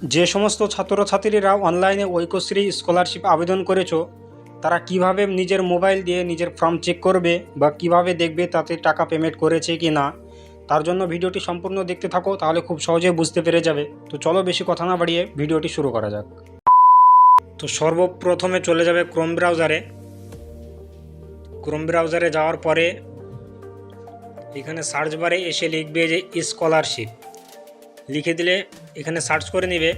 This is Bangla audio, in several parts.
যে সমস্ত ছাত্রছাত্রীরা অনলাইনে ঐক্যশ্রী স্কলারশিপ আবেদন করেছ, তারা কীভাবে নিজের মোবাইল দিয়ে নিজের ফর্ম চেক করবে বা কীভাবে দেখবে তাতে টাকা পেমেন্ট করেছে কি না, তার জন্য ভিডিওটি সম্পূর্ণ দেখতে থাকো, তাহলে খুব সহজে বুঝতে পেরে যাবে। তো চলো বেশি কথা না বাড়িয়ে ভিডিওটি শুরু করা যাক। তো সর্বপ্রথমে চলে যাবে ক্রোম ব্রাউজারে ক্রোম ব্রাউজারে যাওয়ার পরে এখানে সার্চ বারে এসে লিখবে যে স্কলারশিপ লিখে দিলে এখানে সার্চ করে নেবে।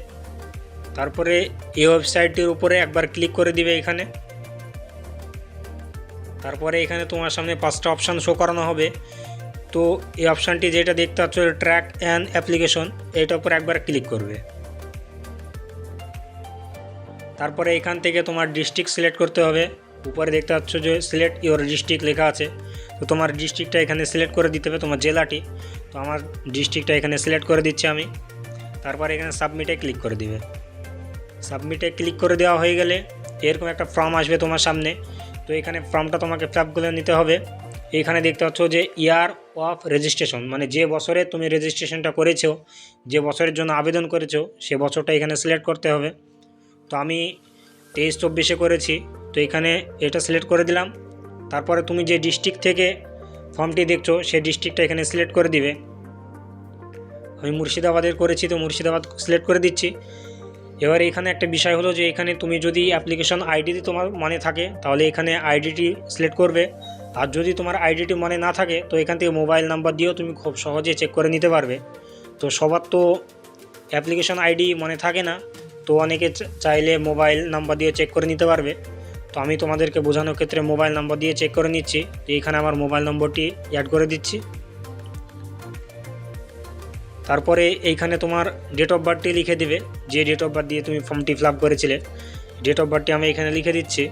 তারপরে এই ওয়েবসাইটটির উপরে একবার ক্লিক করে দিবে এখানে। তারপরে এখানে তোমার সামনে পাঁচটা অপশান শো করানো হবে। তো এই অপশানটি যেটা দেখতে পাচ্ছ ট্র্যাক অ্যান্ড অ্যাপ্লিকেশন এইটার উপর একবার ক্লিক করবে। তারপরে এখান থেকে তোমার ডিস্ট্রিক্ট সিলেক্ট করতে হবে। উপরে দেখতে পাচ্ছ যে সিলেক্ট ইওর ডিস্ট্রিক্ট লেখা আছে। তো তোমার ডিস্ট্রিক্টটা এখানে সিলেক্ট করে দিতে হবে, তোমার জেলাটি। তো আমার ডিস্ট্রিক্টটা এখানে সিলেক্ট করে দিচ্ছি আমি। তারপর এখানে সাবমিটে ক্লিক করে দিবে। সাবমিটে ক্লিক করে দেওয়া হয়ে গেলে এরকম একটা ফর্ম আসবে তোমার সামনে। তো এখানে ফর্মটা তোমাকে ফ্ল্যাপগুলো নিতে হবে। এখানে দেখতে পাচ্ছ যে ইয়ার অফ রেজিস্ট্রেশন মানে যে বছরে তুমি রেজিস্ট্রেশনটা করেছ, যে বছরের জন্য আবেদন করেছ, সে বছরটা এখানে সিলেক্ট করতে হবে। তো আমি তেইশ চব্বিশে করেছি। তো এখানে এটা সিলেক্ট করে দিলাম। তারপরে তুমি যে ডিস্ট্রিক্ট থেকে ফর্মটি দেখছ, সেই ডিস্ট্রিক্টটা এখানে সিলেক্ট করে দিবে। আমি মুর্শিদাবাদের করেছি, তো মুর্শিদাবাদ সিলেক্ট করে দিচ্ছি। এবার এখানে একটা বিষয় হলো যে, এখানে তুমি যদি অ্যাপ্লিকেশন আইডিটি তোমার মনে থাকে, তাহলে এখানে আইডিটি সিলেক্ট করবে। আর যদি তোমার আইডিটি মনে না থাকে, তো এখান থেকে মোবাইল নাম্বার দিয়েও তুমি খুব সহজে চেক করে নিতে পারবে। তো সবার তো অ্যাপ্লিকেশন আইডি মনে থাকে না, তো অনেকে চাইলে মোবাইল নাম্বার দিয়ে চেক করে নিতে পারবে। তো আমি তোমাদেরকে বোঝানোর ক্ষেত্রে মোবাইল নাম্বার দিয়ে চেক করে নিচ্ছি। তো এখানে আমার মোবাইল নম্বরটি অ্যাড করে দিচ্ছি। তারপরে এইখানে তোমার ডেট অফ বার্থটি লিখে দিবে। যে ডেট অফ বার্থ দিয়ে তুমি ফর্মটি ফিল আপ করেছিলে ডেট অফ বার্থটি আমি এখানে লিখে দিচ্ছি।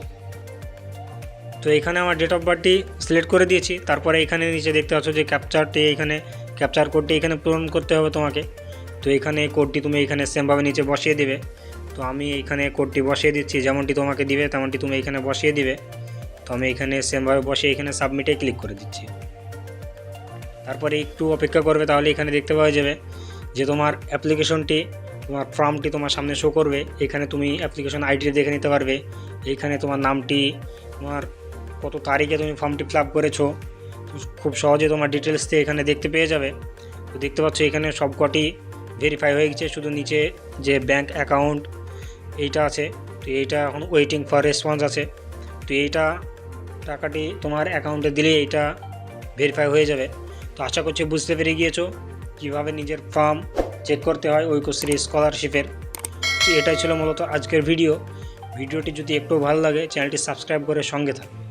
তো এখানে আমার ডেট অফ বার্থটি সিলেক্ট করে দিয়েছি। তারপরে এখানে নিচে দেখতে পাচ্ছ যে ক্যাপচারটি এখানে ক্যাপচার কোডটি এখানে পূরণ করতে হবে তোমাকে। তো এখানে কোডটি তুমি এখানে সেমভাবে নিচে বসিয়ে দিবে। তো আমি এখানে কোডটি বসিয়ে দিচ্ছি। যেমনটি তোমাকে দিবে, তেমনটি তুমি এখানে বসিয়ে দিবে। তো আমি এখানে সেমভাবে বসিয়ে এখানে সাবমিটে ক্লিক করে দিচ্ছি। তারপরে একটু অপেক্ষা করবে, তাহলে এখানে দেখতে পাওয়া যাবে যে তোমার অ্যাপ্লিকেশনটি, তোমার ফর্মটি তোমার সামনে শো করবে। এখানে তুমি অ্যাপ্লিকেশন আইডি দেখে নিতে পারবে। এইখানে তোমার নামটি, তোমার কত তারিখে তুমি ফর্মটি ফিল আপ করেছ, খুব সহজে তোমার ডিটেলস দিয়ে এখানে দেখতে পেয়ে যাবে। তো দেখতে পাচ্ছ এখানে সবকটি ভেরিফাই হয়ে গেছে। শুধু নিচে যে ব্যাংক অ্যাকাউন্ট এইটা আছে, তো এইটা এখন ওয়েটিং ফর রেসপন্স আছে। তো এইটা টাকাটি তোমার অ্যাকাউন্টে দিলে এইটা ভেরিফাই হয়ে যাবে। তো আশা করছি বুঝতে পেরে গিয়েছো কীভাবে নিজের ফর্ম চেক করতে হয় ঐক্যশ্রী স্কলারশিপের এটাই ছিল মূলত আজকের ভিডিও ভিডিওটি যদি একটু ভালো লাগে চ্যানেলটি সাবস্ক্রাইব করে সঙ্গে থাকবে।